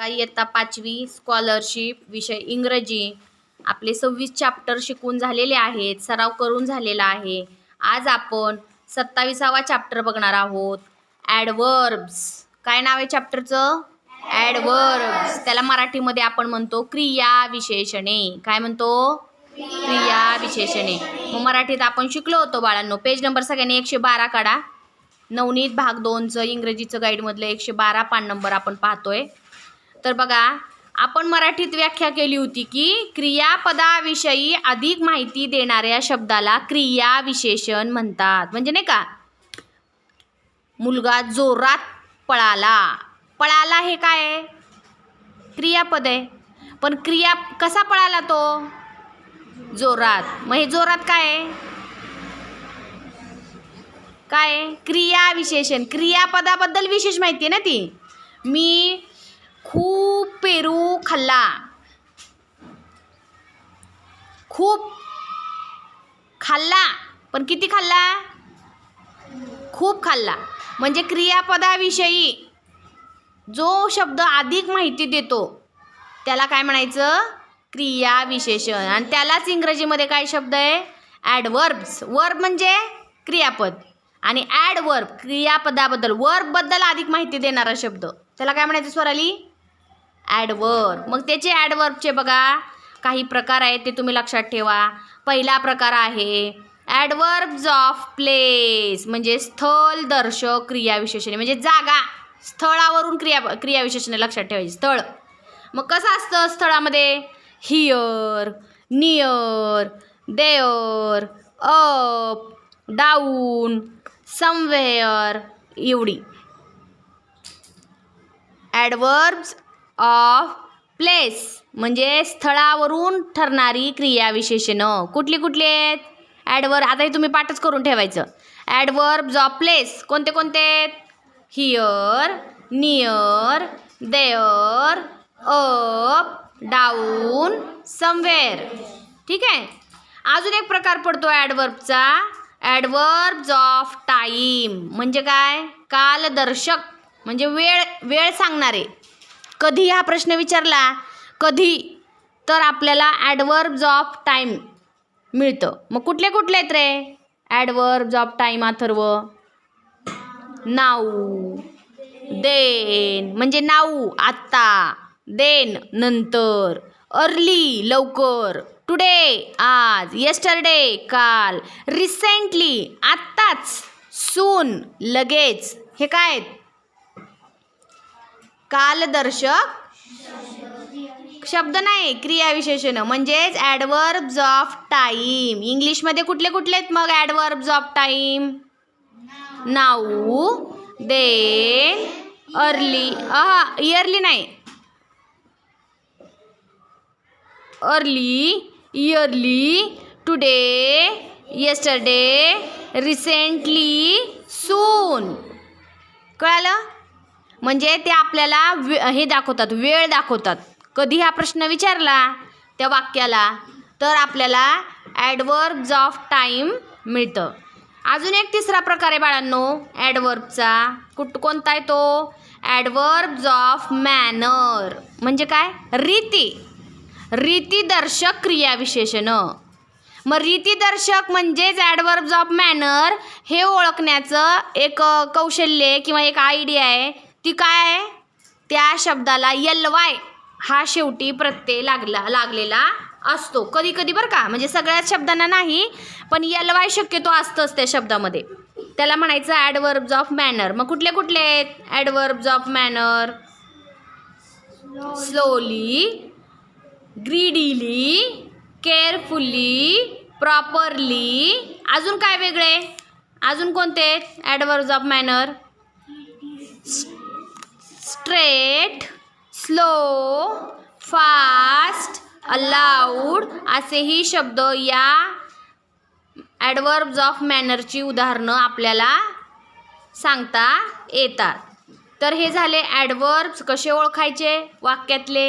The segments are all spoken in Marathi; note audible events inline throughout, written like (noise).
काही इयत्ता पाचवी स्कॉलरशिप विषय इंग्रजी. आपले सव्वीस चॅप्टर शिकून झालेले आहेत सराव करून झालेला आहे. आज आपण सत्ताविसावा चॅप्टर बघणार आहोत. ॲडवर्ब्स काय नाव आहे चॅप्टरचं ॲडवर्ब्स त्याला मराठीमध्ये आपण म्हणतो क्रिया विशेषणे. काय म्हणतो? क्रिया विशेषणे. मग मराठीत आपण शिकलो होतो बाळांनो. पेज नंबर सगळ्यांनी एकशे बारा काढा. नवनीत भाग दोनचं इंग्रजीचं गाईडमधलं एकशे बारा पान नंबर आपण पाहतोय. तर बघा आपण मराठीत व्याख्या केली होती की क्रियापदाविषयी अधिक माहिती देणाऱ्या शब्दाला क्रिया विशेषण म्हणतात. म्हणजे नाही का? मुलगा जोरात पळाला. पळाला हे काय आहे? क्रियापद आहे. पण क्रिया कसा पळाला तो? जोरात. मग हे जोरात काय आहे? काय क्रिया विशेषण क्रियापदाबद्दल विशेष माहिती आहे ना ती? मी खूप पेरू खाल्ला. खूप खाल्ला. पण किती खाल्ला? खूप खाल्ला. म्हणजे क्रियापदाविषयी जो शब्द अधिक माहिती देतो त्याला काय म्हणायचं? क्रिया विशेषण आणि त्यालाच इंग्रजीमध्ये काय शब्द आहे? ॲडवर्ब्स वर्ब म्हणजे क्रियापद. आणि ॲडवर्ब क्रियापदाबद्दल वर्बबद्दल अधिक माहिती देणारा शब्द. त्याला काय म्हणायचं स्वराली? ॲडवर्ब मग त्याचे ॲडवर्बचे बघा. काही प्रकार आहेत ते तुम्ही लक्षात ठेवा. पहिला प्रकार आहे ॲडवर्ब्स ऑफ प्लेस म्हणजे स्थळ दर्शक क्रियाविशेषणे. म्हणजे जागा. स्थळावरून क्रिया क्रियाविशेषणे लक्षात ठेवायची. स्थळ. मग कसं असतं स्थळामध्ये? Here near there up down somewhere एवढी. ॲडवर्ब्स ऑफ प्लेस म्हणजे स्थळावरून ठरणारी क्रियाविशेषणं. कुठली कुठली आहेत? ॲडवर आता हे तुम्ही पाठच करून ठेवायचं. ॲडवर्ब्ज ऑफ प्लेस कोणते कोणते आहेत? Here near there up down somewhere ठीक आहे? अजून एक प्रकार पडतो ॲडवर्बचा ॲडवर्ब्स ऑफ टाईम म्हणजे काय? कालदर्शक. म्हणजे वेळ वेळ सांगणारे. कधी हा प्रश्न विचारला? कधी? तर आपल्याला ॲडवर्ब्ज ऑफ टाईम मिळतं. मग कुठले कुठले आहेत रे? Adverbs of time Atharva. Now. Then. म्हणजे नाऊ आत्ता. देन नंतर. अर्ली लवकर. टुडे आज. येस्टरडे काल. रिसेंटली आत्ताच. सून लगेच. हे काय आहेत? कालदर्शक शब्द नाही क्रियाविशेषण. म्हणजेच ॲडवर्ब्ज ऑफ टाईम इंग्लिशमध्ये कुठले कुठले आहेत मग adverbs of time now then early हा इयरली नाही. Early yearly today yesterday recently soon कळालं? म्हणजे ते आपल्याला वे हे दाखवतात वेळ दाखवतात. कधी हा प्रश्न विचारला त्या वाक्याला तर आपल्याला ॲडवर्ब्ज ऑफ टाईम मिळतं. अजून एक तिसरा प्रकार आहे बाळांनो ॲडवर्बचा कुठ कोणता आहे तो? ॲडवर्ब्ज ऑफ मॅनर म्हणजे काय? रीती. रीतीदर्शक क्रियाविशेषणं. मग रीतीदर्शक म्हणजेच ॲडवर्ब्ज ऑफ मॅनर हे ओळखण्याचं एक कौशल्य किंवा एक आयडिया आहे. ती काय? आहे त्या शब्दाला यल वाय हा शेवटी प्रत्यय लागला लागलेला असतो. कधी कधी बरं का? म्हणजे सगळ्याच शब्दांना नाही पण यल वाय शक्यतो असतंच त्या शब्दामध्ये. त्याला म्हणायचं ॲडवर्ब्स ऑफ मॅनर मग कुठले कुठले आहेत? Adverbs of manner slowly greedily carefully properly अजून काय वेगळे? अजून कोणते आहेत? Adverbs of manner straight slow fast aloud असेही शब्द या ॲडवर्ब्स ऑफ मॅनरची उदाहरणं आपल्याला सांगता येतात. तर हे झाले ॲडवर्ब्स कसे ओळखायचे? वाक्यातले.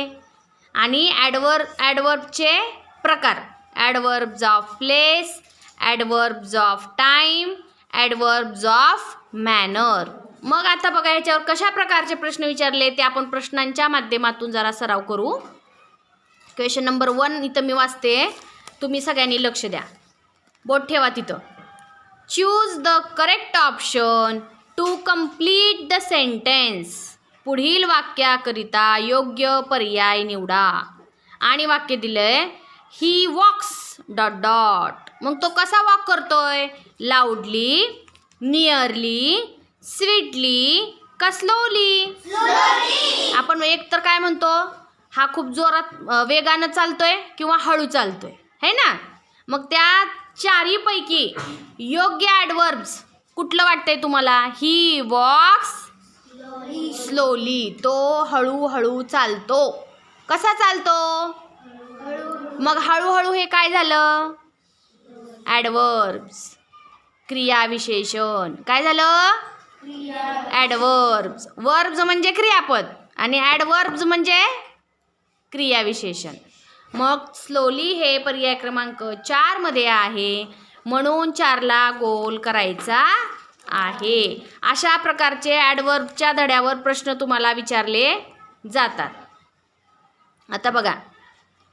आणि ॲडवर ॲडवर्बचे प्रकार. Adverbs of place adverbs of time adverbs of manner मग आता बघा याच्यावर कशा प्रकारचे प्रश्न विचारले ते आपण प्रश्नांच्या माध्यमातून जरा सराव करू. क्वेश्चन नंबर वन इथं मी वाचते. तुम्ही सगळ्यांनी लक्ष द्या. बोट ठेवा तिथं. Choose the correct option to complete the sentence पुढील वाक्याकरिता योग्य पर्याय निवडा. आणि वाक्य दिलंय ही वॉक्स डॉट डॉट मग तो कसा वॉक करतोय? लाऊडली नियरली स्वीटली का स्लोली आपण एक तर काय म्हणतो हा खूप जोरात वेगानं चालतोय किंवा हळू चालतोय है ना? मग त्या चारीपैकी योग्य ॲडवर्ब्स कुठलं वाटतंय तुम्हाला? ही वॉक्स स्लोली तो हळूहळू चालतो. कसा चालतो? मग हळूहळू हे काय झालं? ॲडवर्ब्स क्रियाविशेषण. काय झालं? ॲडवर्ब्स वर्ब्स म्हणजे क्रियापद आणि ॲडवर्ब्स म्हणजे क्रियाविशेषण. मग स्लोली हे पर्याय क्रमांक चारमध्ये आहे. म्हणून चारला गोल करायचा आहे. अशा प्रकारचे ॲडवर्बच्या धड्यावर प्रश्न तुम्हाला विचारले जातात. आता बघा.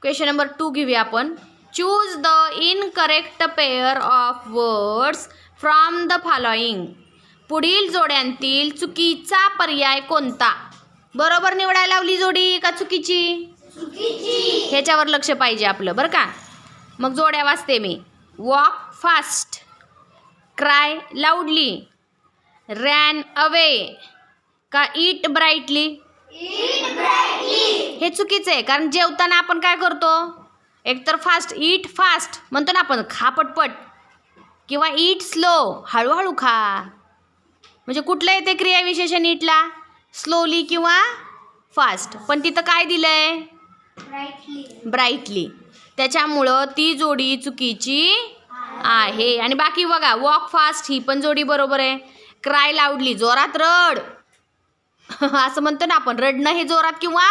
क्वेश्चन नंबर टू घेऊया आपण. Choose the incorrect pair of words from the following पुढील जोड्यांतील चुकीचा पर्याय कोणता? बरोबर निवडायला लावली जोडी का चुकीची? ह्याच्यावर लक्ष पाहिजे आपलं बरं का? मग जोड्या वाचते मी. Walk fast cry loudly ran away का इट ब्राईटली हे चुकीचं आहे कारण जेवताना आपण काय करतो? एकतर फास्ट ईट फास्ट म्हणतो ना आपण खा पटपट. किंवा ईट स्लो हळूहळू खा. म्हणजे कुठलं येते क्रियाविशेषण ईटला स्लोली किंवा फास्ट पण तिथं काय दिलं आहे ब्राईटली त्याच्यामुळं ती जोडी चुकीची आहे. आणि बाकी बघा वॉक फास्ट ही पण जोडी बरोबर आहे. क्राय लाऊडली जोरात रड. (laughs) असं म्हणतो ना आपण रडणं हे जोरात किंवा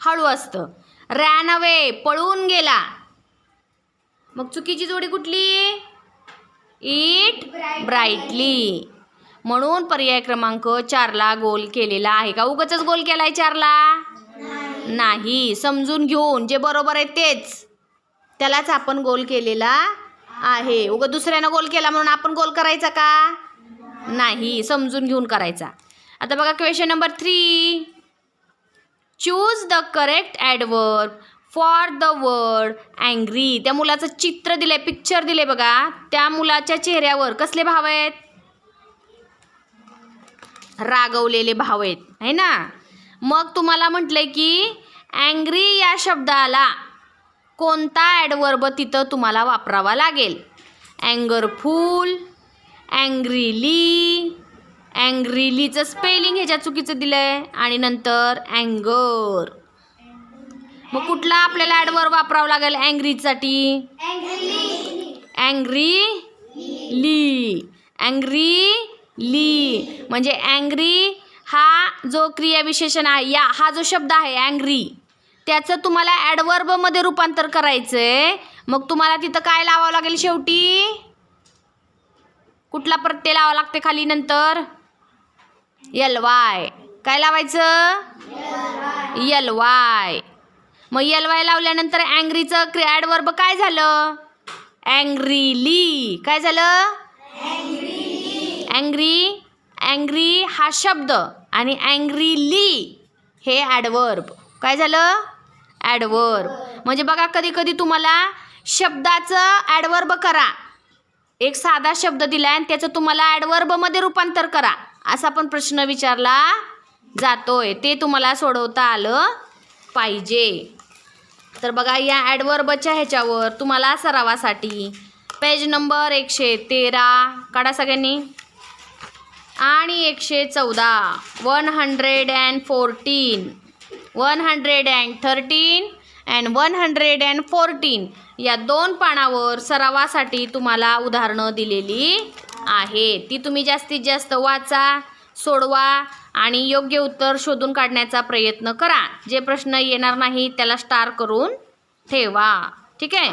हळू असतं. रॅन अवे पळून गेला. मग चुकीची जोडी कुठली? इट ब्राईटली म्हणून पर्याय क्रमांक चारला गोल केलेला आहे. का उगच गोल केलाय चारला? नाही. समजून घेऊन जे बरोबर आहे तेच. त्यालाच आपण गोल केलेला आहे. उगं दुसऱ्यानं गोल केला म्हणून आपण गोल करायचा का? नाही. समजून घेऊन करायचा. आता बघा question number three choose the correct adverb for the word angry त्या मुलाचं चित्र दिलंय पिक्चर दिले बघा. त्या मुलाच्या चेहऱ्यावर कसले भाव आहेत? रागवलेले भाव आहेत. है ना? मग तुम्हाला म्हटलंय की अँग्री या शब्दाला कोणता ॲडवर्ब तिथं तुम्हाला वापरावा लागेल? अँगरफुल अँग्रीली अँग्रीलीचं स्पेलिंग ह्याच्या चुकीचं दिलं आहे आणि नंतर अँगर मग कुठला आपल्याला ॲडवर्ब वापरावा लागेल अँग्रीसाठी अँग्री ली. अँग्री ली. म्हणजे अँग्री हा जो क्रियाविशेषण आहे या हा जो शब्द आहे अँग्री त्याचं तुम्हाला ॲडवर्बमध्ये रूपांतर करायचं आहे मग तुम्हाला तिथं काय लावावं लागेल शेवटी? कुठला प्रत्यय लावा लागते खाली नंतर? यल वाय काय लावायचं? यल वाय मग यल वाय लावल्यानंतर अँग्रीचं ॲडवर्ब काय झालं? अँग्रीली काय झालं? अँग्री अँग्री हा शब्द आणि अँग्रीली हे ॲडवर्ब काय झालं? ॲडवर्ब म्हणजे बघा कधी कधी तुम्हाला शब्दाचं ॲडवर्ब करा. एक साधा शब्द दिला आणि त्याचं तुम्हाला ॲडवर्बमध्ये रूपांतर करा. असा पण प्रश्न विचारला जातोय. ते तुम्हाला सोडवता आलं पाहिजे. तर बघा या ॲडवर्बच्या ह्याच्यावर तुम्हाला सरावासाठी पेज नंबर एकशे तेरा काढा सगळ्यांनी. आणि एकशे चौदा. One hundred and fourteen. One hundred and thirteen and one hundred and fourteen. या दोन पानावर सरावासाठी तुम्हाला उदाहरणं दिलेली आहेत ती तुम्ही जास्तीत जास्त वाचा सोडवा आणि योग्य उत्तर शोधून काढण्याचा प्रयत्न करा. जे प्रश्न येणार नाही त्याला स्टार करून ठेवा. ठीक आहे?